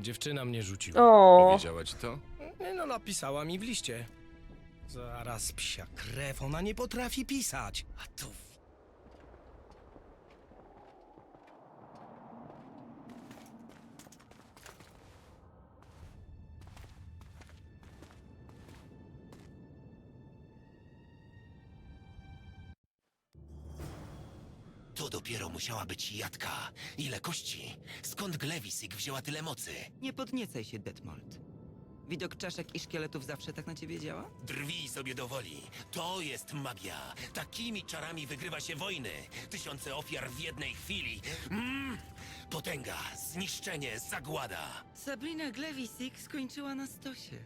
Dziewczyna mnie rzuciła. O, Powiedziała ci to? No, napisała mi w liście. Zaraz psia krew, ona nie potrafi pisać. A tu... musiała być jadka. Ile kości? Skąd Glewisik wzięła tyle mocy? Nie podniecaj się, Detmold. Widok czaszek i szkieletów zawsze tak na ciebie działa? Drwij sobie do woli. To jest magia. Takimi czarami wygrywa się wojny. Tysiące ofiar w jednej chwili. Mm! Potęga, zniszczenie, zagłada. Sabrina Glewisik skończyła na stosie.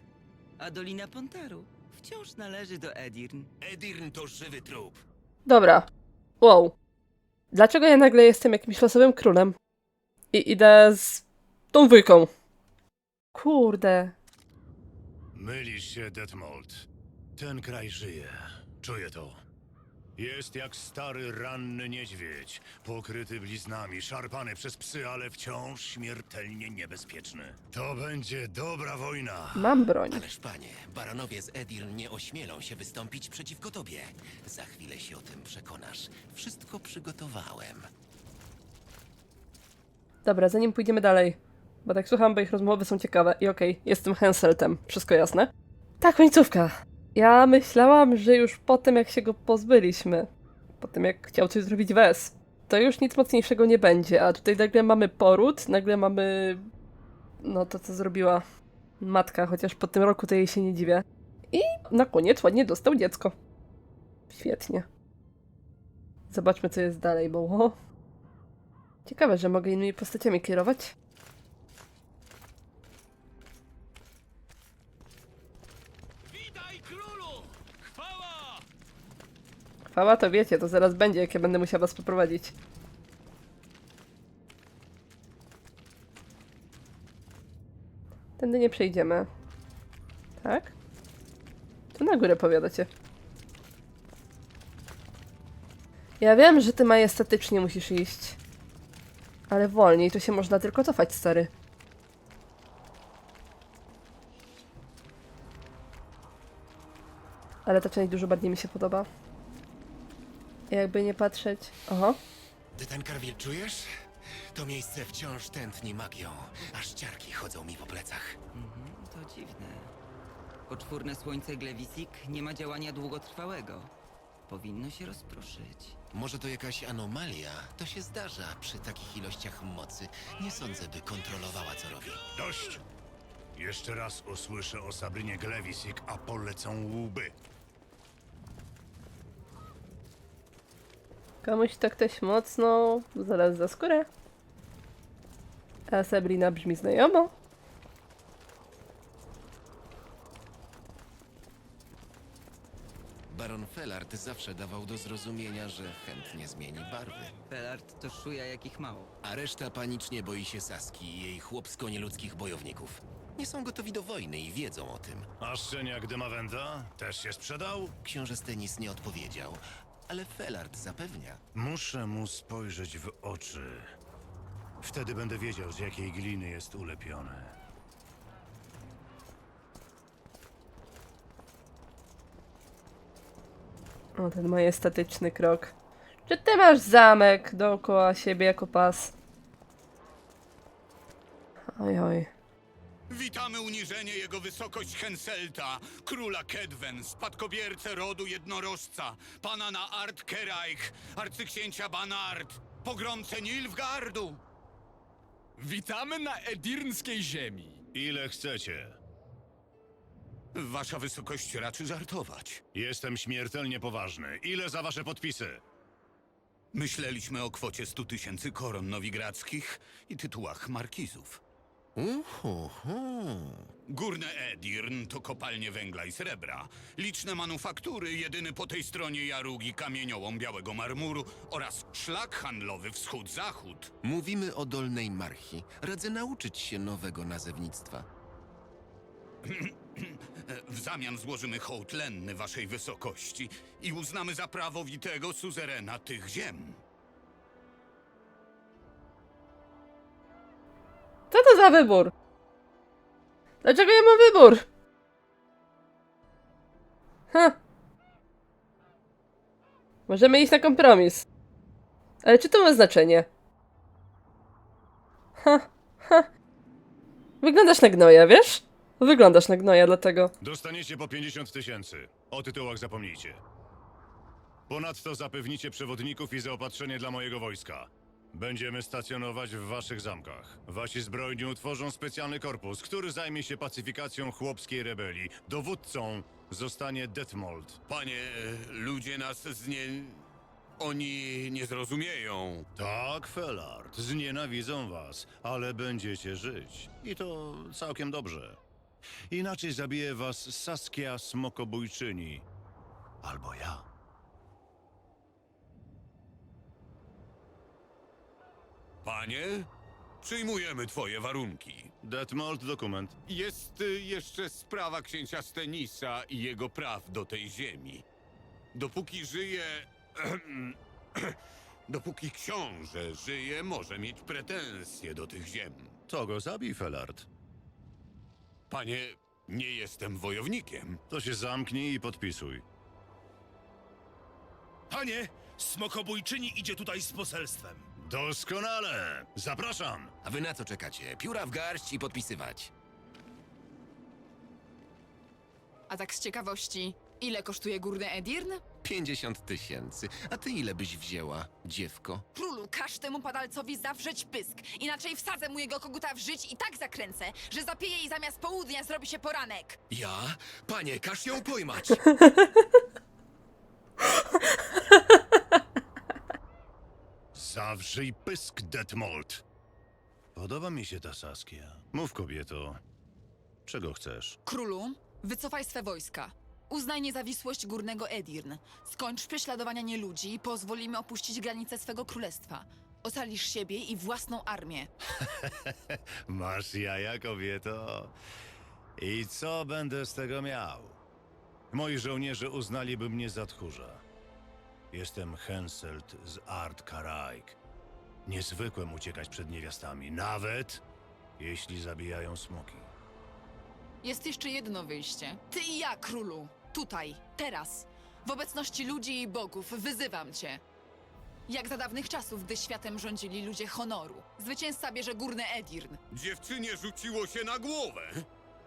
A Dolina Pontaru wciąż należy do Edirn. Edirn to żywy trup. dobra. Wow. Dlaczego ja nagle jestem jakimś losowym królem? I idę z tą dwójką. Kurde. Mylisz się, Detmold. Ten kraj żyje. Czuję to. Jest jak stary, ranny niedźwiedź, pokryty bliznami, szarpany przez psy, ale wciąż śmiertelnie niebezpieczny. To będzie dobra wojna. Mam broń. Ależ panie, baronowie z Edirn nie ośmielą się wystąpić przeciwko tobie. Za chwilę się o tym przekonasz. Wszystko przygotowałem. Dobra, zanim pójdziemy dalej. Bo tak słucham, bo ich rozmowy są ciekawe. I okej, jestem Henseltem. Wszystko jasne? Tak, końcówka. Ja myślałam, że już po tym, jak się go pozbyliśmy, po tym, jak chciał coś zrobić Wes, to już nic mocniejszego nie będzie. A tutaj nagle mamy poród, nagle mamy... No to, co zrobiła matka, chociaż po tym roku to jej się nie dziwię. I na koniec ładnie dostał dziecko. Świetnie. Zobaczmy, co jest dalej, bo... Ciekawe, że mogę innymi postaciami kierować. Chwała to wiecie, to zaraz będzie, jak ja będę musiała was poprowadzić. Tędy nie przejdziemy. Tak? Tu na górę powiadacie. Ja wiem, że ty majestatycznie musisz iść. Ale wolniej, to się można tylko cofać, stary. Ale ta część dużo bardziej mi się podoba. Jakby nie patrzeć. Oho. Ty ten karwil czujesz? To miejsce wciąż tętni magią, aż ciarki chodzą mi po plecach. Mhm, to dziwne. Poczwórne słońce Glewisik nie ma działania długotrwałego. Powinno się rozproszyć. Może to jakaś anomalia? To się zdarza przy takich ilościach mocy. Nie sądzę, by kontrolowała, co robi. Dość! Jeszcze raz usłyszę o Sabrinie Glewisik, a polecą łby. Komuś to ktoś mocno zaraz za skórę. A Sabrina brzmi znajomo. Baron Fellard zawsze dawał do zrozumienia, że chętnie zmieni barwy. Felard to szuja jakich mało. A reszta panicznie boi się Saski i jej chłopsko-nieludzkich bojowników. Nie są gotowi do wojny i wiedzą o tym. A szczeniak Dymawenda też się sprzedał? Książę Stenis nie odpowiedział, ale Fellard zapewnia. Muszę mu spojrzeć w oczy. Wtedy będę wiedział, z jakiej gliny jest ulepiony. O, ten majestatyczny krok. Czy ty masz zamek dookoła siebie jako pas? Oj, oj. Witamy uniżenie jego wysokość Henselta, króla Kedwen, spadkobiercę rodu jednorożca, pana na Art Keraich, arcyksięcia Banart, pogromcę Nilfgardu. Witamy na edirnskiej ziemi. Ile chcecie? Wasza wysokość raczy żartować. Jestem śmiertelnie poważny. Ile za wasze podpisy? Myśleliśmy o kwocie 100 tysięcy koron nowigradzkich i tytułach markizów. Uhuhu. Górne Edirn to kopalnie węgla i srebra, liczne manufaktury, jedyny po tej stronie jarugi kamieniołom białego marmuru oraz szlak handlowy wschód-zachód. Mówimy o Dolnej Marchi. Radzę nauczyć się nowego nazewnictwa. W zamian złożymy hołd lenny waszej wysokości i uznamy za prawowitego suzerena tych ziem. Co to za wybór? Dlaczego ja mam wybór? Ha. Możemy iść na kompromis. Ale czy to ma znaczenie? Ha, ha. Wyglądasz na gnoja, wiesz? Wyglądasz na gnoja, dlatego. Dostaniecie po 50 tysięcy. O tytułach zapomnijcie. Ponadto zapewnicie przewodników i zaopatrzenie dla mojego wojska. Będziemy stacjonować w waszych zamkach. Wasi zbrojni utworzą specjalny korpus, który zajmie się pacyfikacją chłopskiej rebelii. Dowódcą zostanie Detmold. Panie, ludzie nas znie... Oni nie zrozumieją. Tak, Felard, znienawidzą was, ale będziecie żyć. I to całkiem dobrze. Inaczej zabije was Saskia Smokobójczyni. Albo ja. Panie, przyjmujemy twoje warunki. Detmold dokument. Jest y, jeszcze sprawa księcia Stenisa i jego praw do tej ziemi. Dopóki żyje... Dopóki książę żyje, może mieć pretensje do tych ziem. To go zabij, Felard. Panie, nie jestem wojownikiem. To się zamknij i podpisuj. Panie, smokobójczyni idzie tutaj z poselstwem. Doskonale! Zapraszam! A wy na co czekacie? Pióra w garść i podpisywać. A tak z ciekawości, ile kosztuje górny Edirn? 50 tysięcy. A ty ile byś wzięła, dziewko? Królu, każ temu padalcowi zawrzeć pysk, inaczej wsadzę mu jego koguta w żyć i tak zakręcę, że zapieje i zamiast południa zrobi się poranek. Ja? Panie, każ ją pojmać. Zawrzyj pysk, Detmold! Podoba mi się ta Saskia. Mów, kobieto. Czego chcesz? Królu, wycofaj swe wojska. Uznaj niezawisłość górnego Edirn. Skończ prześladowania nieludzi i pozwolimy opuścić granice swego królestwa. Ocalisz siebie i własną armię. Masz jaja, kobieto. I co będę z tego miał? Moi żołnierze uznaliby mnie za tchórza. Jestem Henselt z Art Karaik. Niezwykłem uciekać przed niewiastami, nawet jeśli zabijają smoki. Jest jeszcze jedno wyjście. Ty i ja, królu. Tutaj, teraz. W obecności ludzi i bogów wyzywam cię. Jak za dawnych czasów, gdy światem rządzili ludzie honoru. Zwycięzca bierze górny Edirn. Dziewczynie rzuciło się na głowę.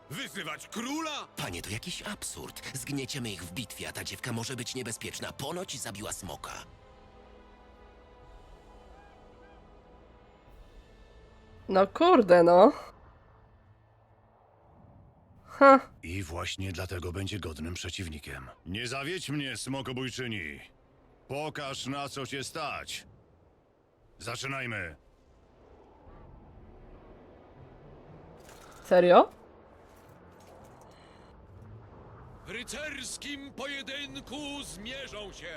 Wyzywać króla? Panie, to jakiś absurd. Zgnieciemy ich w bitwie, a ta dziewka może być niebezpieczna. Ponoć zabiła smoka. No kurde, no. Ha. I właśnie dlatego będzie godnym przeciwnikiem. Nie zawiedź mnie, smokobójczyni. Pokaż, na co cię stać. Zaczynajmy. Serio? W rycerskim pojedynku zmierzą się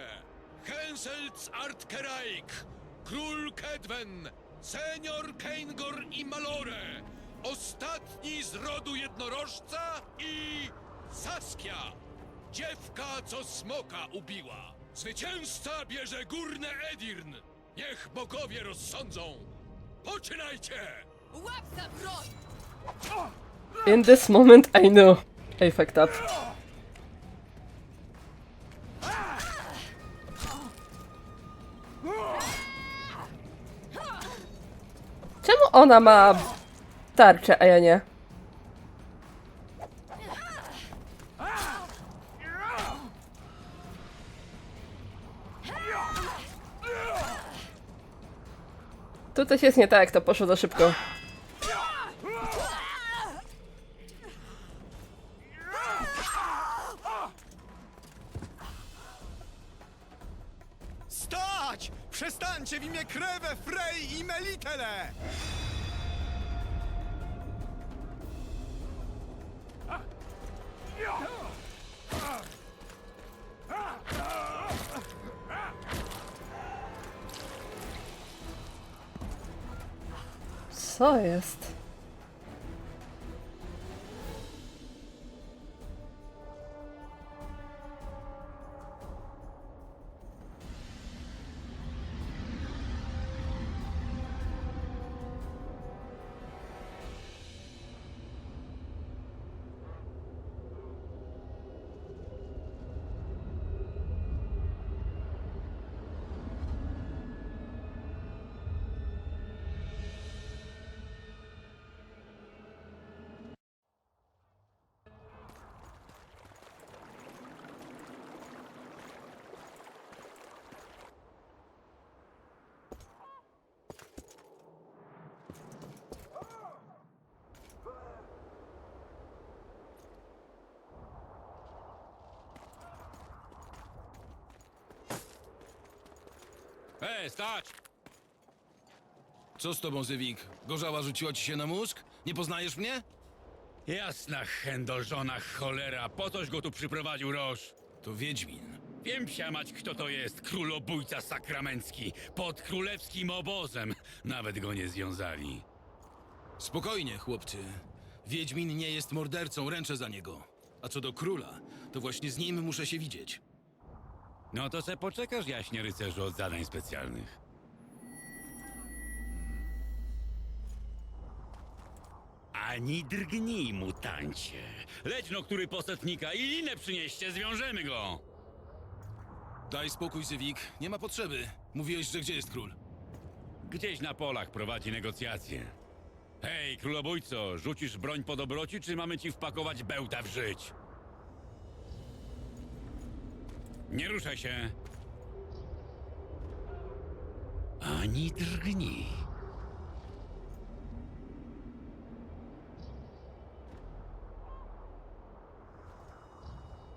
Henselt Artkeraik, król Kedwen, senior Keingor i Malore, ostatni z rodu jednorożca i Saskia, dziewka, co smoka ubiła. Zwycięzca bierze górne Edirn. Niech bogowie rozsądzą. Poczynajcie! Łap za broń! In this moment I know. I fucked up. Ona ma tarczę, a ja nie? Tu coś jest nie tak, to poszło za szybko. Stać! Przestańcie w imię Krewę, Frej i Melitele! Co jest? Stać! Co z tobą, Zywik? Gorzała rzuciła ci się na mózg? Nie poznajesz mnie? Jasna chędożona cholera, po coś go tu przyprowadził Roż. To Wiedźmin. Wiem psiamać, kto to jest, królobójca sakramencki, pod królewskim obozem. Nawet go nie związali. Spokojnie, chłopcy. Wiedźmin nie jest mordercą, ręczę za niego. A co do króla, to właśnie z nim muszę się widzieć. No to se poczekasz, jaśnie rycerzu, od zadań specjalnych. Ani drgnij, mutancie. Leć no, który posetnika i linę przynieście, zwiążemy go. Daj spokój, Zywik. Nie ma potrzeby. Mówiłeś, że gdzie jest król? Gdzieś na polach prowadzi negocjacje. Hej, królobójco, rzucisz broń po dobroci, czy mamy ci wpakować bełta w żyć? Nie ruszaj się. Ani drgnij.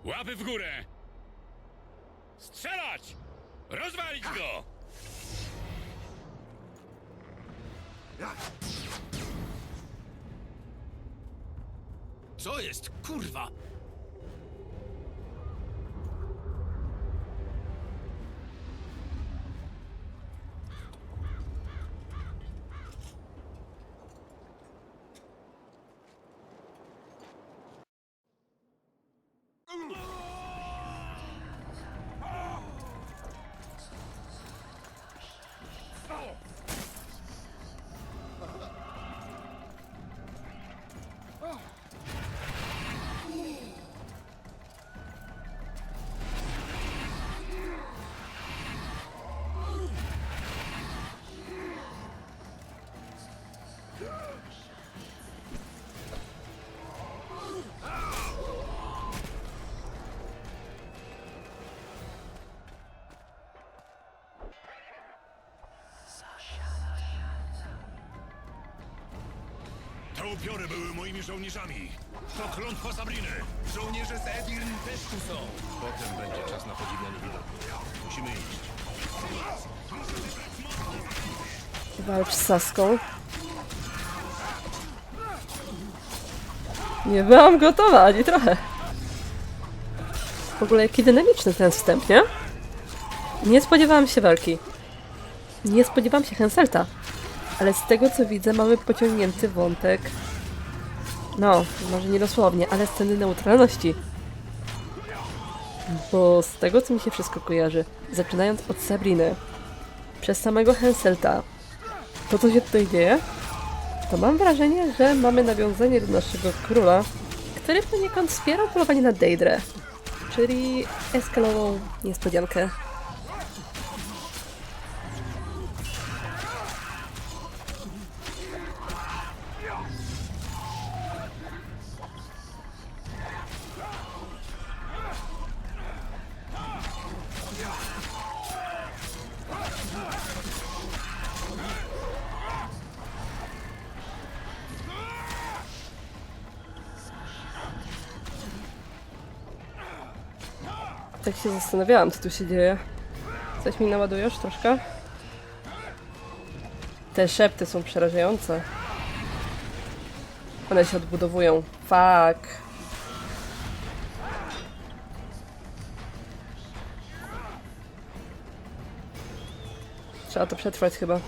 Łapy w górę! Strzelać! Rozwalić go! Co jest? Kurwa! Upiory były moimi żołnierzami. To klątwa Sabriny. Żołnierze z Edirn też tu są. Potem będzie czas na podziwianie widoku. Musimy iść. Walcz z Saską. Nie byłam gotowa, ani trochę. W ogóle jaki dynamiczny ten wstęp, nie? Nie spodziewałam się walki. Nie spodziewałam się Henselta. Ale z tego co widzę mamy pociągnięty wątek. No, może nie dosłownie, ale sceny neutralności. Bo z tego co mi się wszystko kojarzy, zaczynając od Sabriny, przez samego Henselta, to co się tutaj dzieje, to mam wrażenie, że mamy nawiązanie do naszego króla, który poniekąd wspierał polowanie na Deidre, czyli eskalował niespodziankę. Tak się zastanawiałam, co tu się dzieje. Coś mi naładujesz troszkę? Te szepty są przerażające. One się odbudowują. Fuck. Trzeba to przetrwać chyba.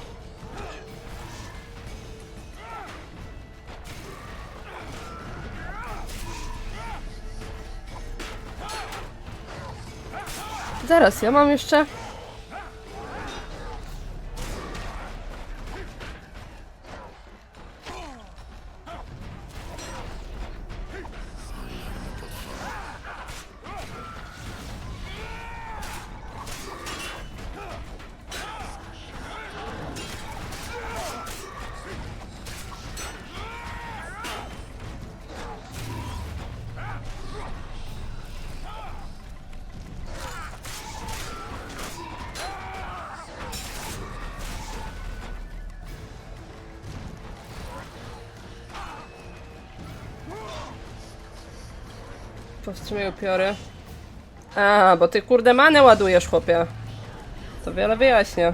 Zaraz, ja mam jeszcze. powstrzymuj upiory. A, bo ty kurde manę ładujesz, chłopie. To wiele wyjaśnia.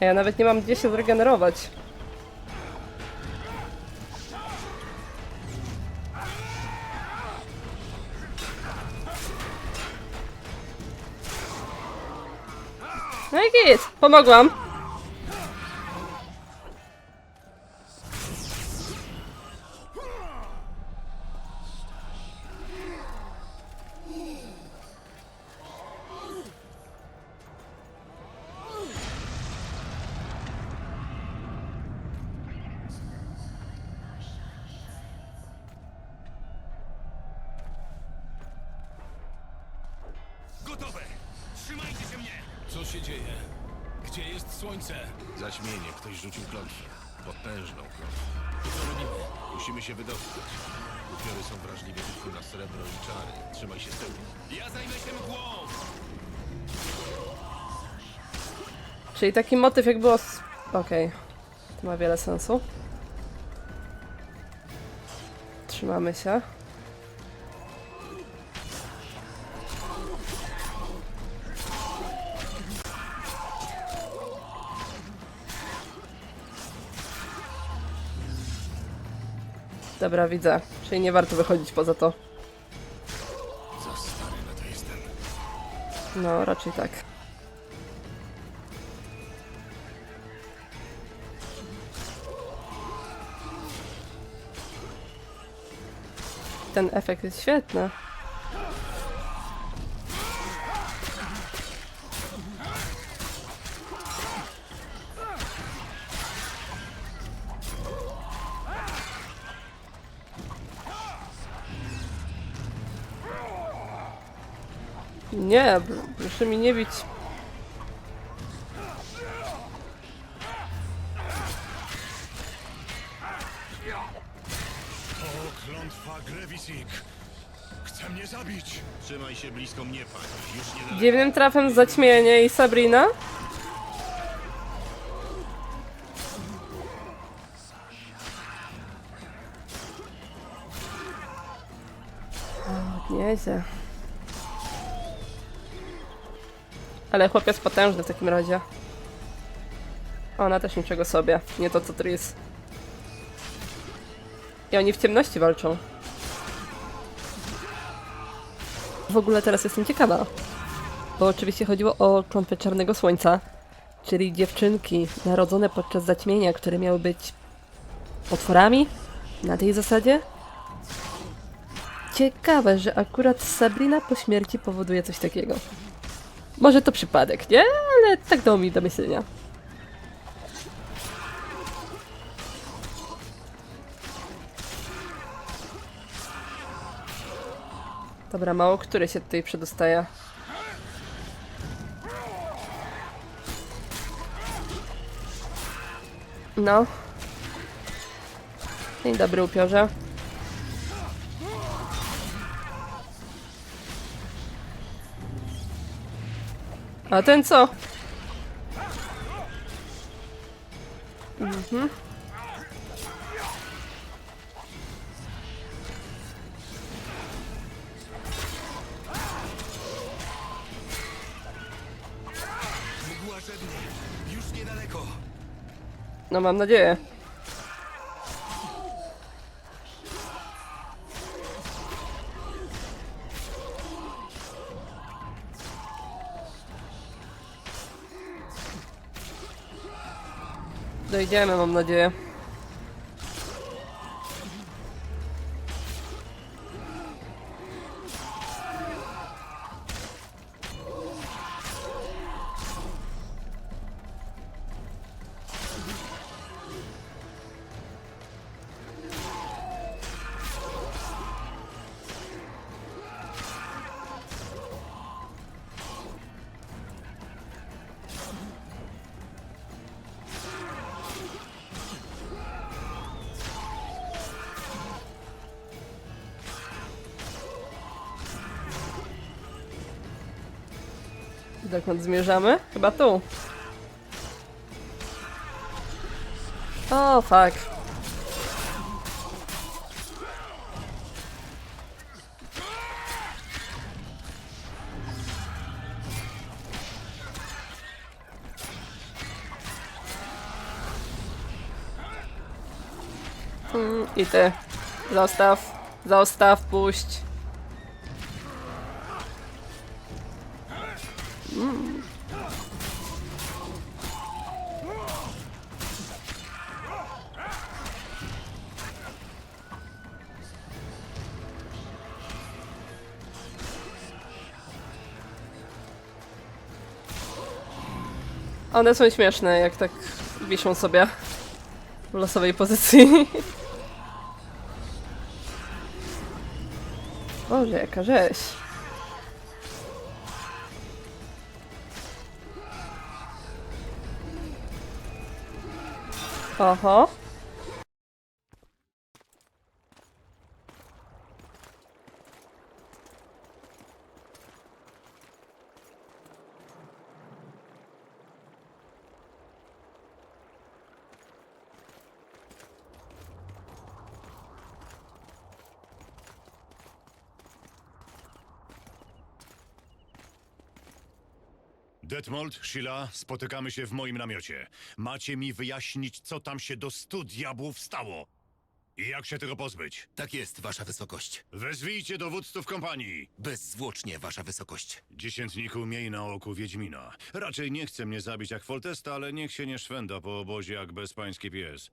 A ja nawet nie mam gdzie się zregenerować. No i git, pomogłam. Musimy się wydostać. Upiory są wrażliwe tylko na srebro i czary. Trzymaj się z tyłu. Ja zajmę się mgłą! Czyli taki motyw jak było... z- Okej. To ma wiele sensu. Trzymamy się. Dobra, widzę. Czyli nie warto wychodzić poza to. No, raczej tak. Ten efekt jest świetny. Nie, proszę mi nie bić. To klątwa Grevisik. Chce mnie zabić. Trzymaj się blisko mnie, panie. Już nie dalej. Dziwnym trafem zaćmienie i Sabrina. Ale chłop jest potężny w takim razie. Ona też niczego sobie, nie to co Tris. I oni w ciemności walczą. W ogóle teraz jestem ciekawa. Bo oczywiście chodziło o klątwę Czarnego Słońca, czyli dziewczynki narodzone podczas zaćmienia, które miały być potworami na tej zasadzie. Ciekawe, że akurat Sabrina po śmierci powoduje coś takiego. Może to przypadek, nie? Ale tak dało mi do myślenia. Dobra, mało który się tutaj przedostaje. No. Dzień dobry, upiorze. A ten co? Mhm. No mam nadzieję. Dojdziemy, mam nadzieję. Dokąd zmierzamy? Chyba tu. O, fuck. Mm, I ty. Zostaw. Zostaw, puść. One są śmieszne, jak tak wiszą sobie w losowej pozycji. Boże, jaka rzeź. Oho. Detmold, Sheila, spotykamy się w moim namiocie. Macie mi wyjaśnić, co tam się do stu diabłów stało. I jak się tego pozbyć? Tak jest, wasza wysokość. Wezwijcie dowódców kompanii. Bezzwłocznie, wasza wysokość. Dziesiętniku, miej na oku Wiedźmina. Raczej nie chce mnie zabić jak Foltesta, ale niech się nie szwenda po obozie jak bezpański pies.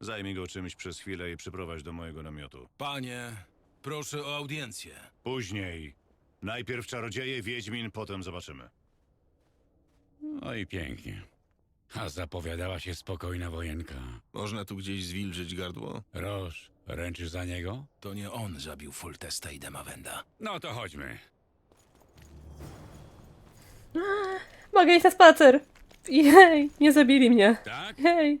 Zajmij go czymś przez chwilę i przyprowadź do mojego namiotu. Panie, proszę o audiencję. Później. Najpierw czarodzieje, Wiedźmin, potem zobaczymy. No i pięknie. A zapowiadała się spokojna wojenka. Można tu gdzieś zwilżyć gardło? Roż, ręczysz za niego? To nie on zabił Foltesta i Demawenda. No to chodźmy. Mogę iść na spacer! Jej, nie zabili mnie. Tak? Hej.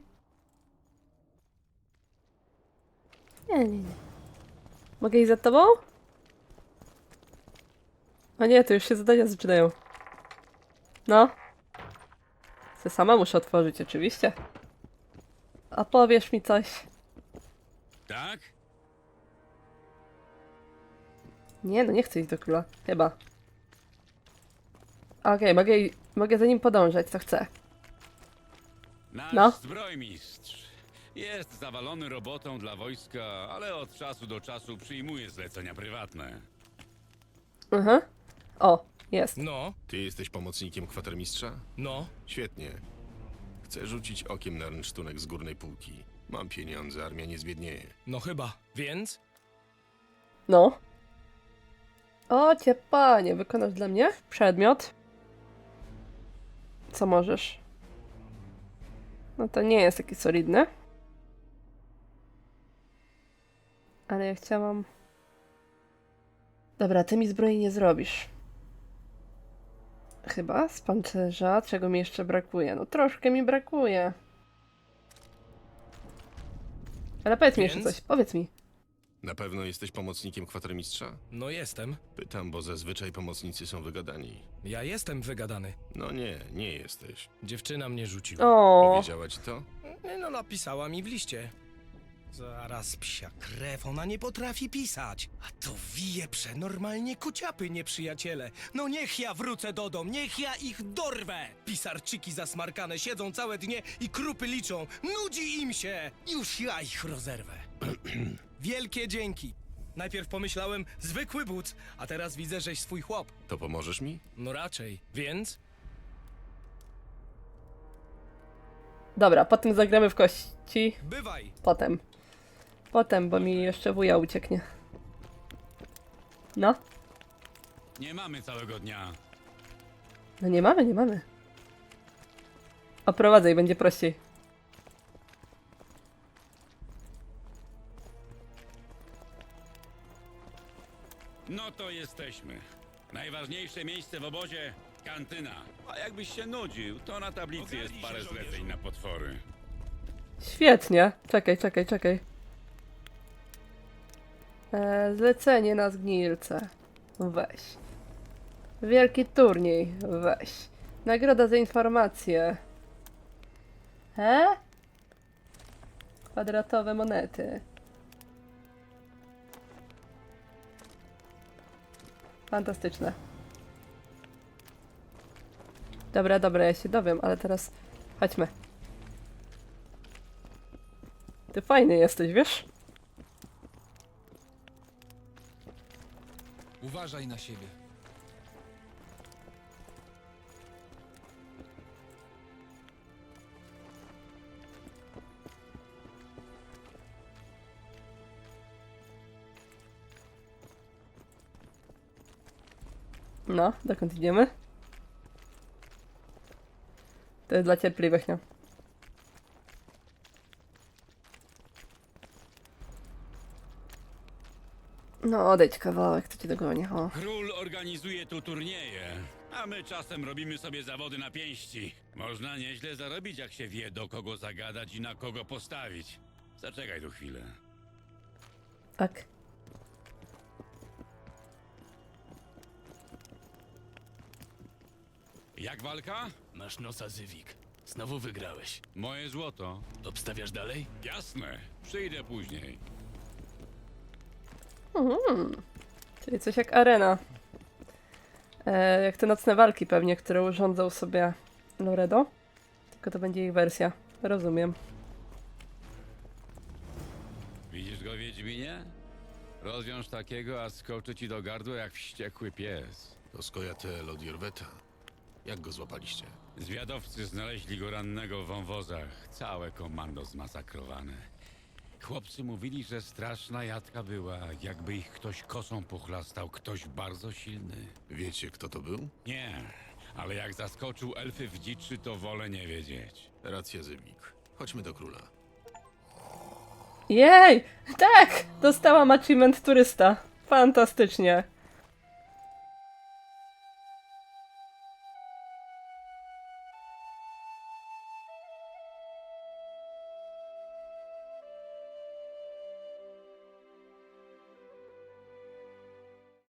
Nie, nie, nie. Mogę iść za tobą? O nie, to już się zadania zaczynają. No. Se sama muszę otworzyć, oczywiście. A powiesz mi coś? Tak? Nie, no nie chcę iść do króla. Chyba. Okej, mogę, mogę za nim podążać, co chcę. Nasz No. zbrojmistrz jest zawalony robotą dla wojska, ale od czasu do czasu przyjmuje zlecenia prywatne. Mhm. O, jest. No, Ty jesteś pomocnikiem kwatermistrza? no. Świetnie. Chcę rzucić okiem na rynsztunek z górnej półki. Mam pieniądze, armia nie zbiednieje. No chyba. Więc? No. O, cię panie, wykonasz dla mnie przedmiot? Co możesz? No to nie jest taki solidny. Ale ja chciałam... Dobra, ty mi zbroi nie zrobisz. Chyba z pancerza, czego mi jeszcze brakuje? No troszkę mi brakuje. Ale powiedz mi jeszcze Więc? coś, powiedz mi. Na pewno jesteś pomocnikiem kwatermistrza? No jestem. Pytam, bo zazwyczaj pomocnicy są wygadani. Ja jestem wygadany. No nie, nie jesteś. Dziewczyna mnie rzuciła. O, Powiedziała ci to? No napisała mi w liście. Zaraz psia krew, ona nie potrafi pisać. A to wije przenormalnie kociapy, nieprzyjaciele. No niech ja wrócę do dom, niech ja ich dorwę! Pisarczyki zasmarkane siedzą całe dnie i krupy liczą. Nudzi im się! Już ja ich rozerwę. Wielkie dzięki. Najpierw pomyślałem, zwykły but, a teraz widzę, żeś swój chłop. To pomożesz mi? No raczej. Więc? dobra, potem zagramy w kości. Bywaj! Potem. Potem, bo mi jeszcze wuja ucieknie. No. Nie mamy całego dnia. No nie mamy, nie mamy. Oprowadzaj, będzie prościej. No to jesteśmy. Najważniejsze miejsce w obozie kantyna. A jakbyś się nudził, to na tablicy jest parę zleceń na potwory. Świetnie. Czekaj, czekaj, czekaj. E, zlecenie na zgnilce. Weź. Wielki turniej. Weź. Nagroda za informacje. He? Kwadratowe monety. Fantastyczne. Dobra, dobra, ja się dowiem, ale teraz chodźmy. Ty fajny jesteś, wiesz? Uważaj na siebie. No, dokąd idziemy? To jest dla cierpliwych, nie? No, odejdź kawałek, to ci dogonię, o. Król organizuje tu turnieje, a my czasem robimy sobie zawody na pięści. Można nieźle zarobić, jak się wie, do kogo zagadać i na kogo postawić. Zaczekaj tu chwilę. Tak. Jak walka? Masz nosa, Zywik. Znowu wygrałeś. Moje złoto. Obstawiasz dalej? Jasne, przyjdę później. Czyli coś jak arena. E, jak te nocne walki pewnie, które urządzał sobie Loredo. Tylko to będzie ich wersja. Rozumiem. Widzisz go, Wiedźminie? Rozwiąż takiego, a skoczy ci do gardła jak wściekły pies. To skojatel od Jorweta. Jak go złapaliście? Zwiadowcy znaleźli go rannego w wąwozach. Całe komando zmasakrowane. Chłopcy mówili, że straszna jadka była, jakby ich ktoś kosą pochlastał, ktoś bardzo silny. Wiecie, kto to był? Nie, ale jak zaskoczył elfy w dziczy, to wolę nie wiedzieć. Racja, Zywik. Chodźmy do króla. Jej! Tak! Dostałam achievement turysta. Fantastycznie.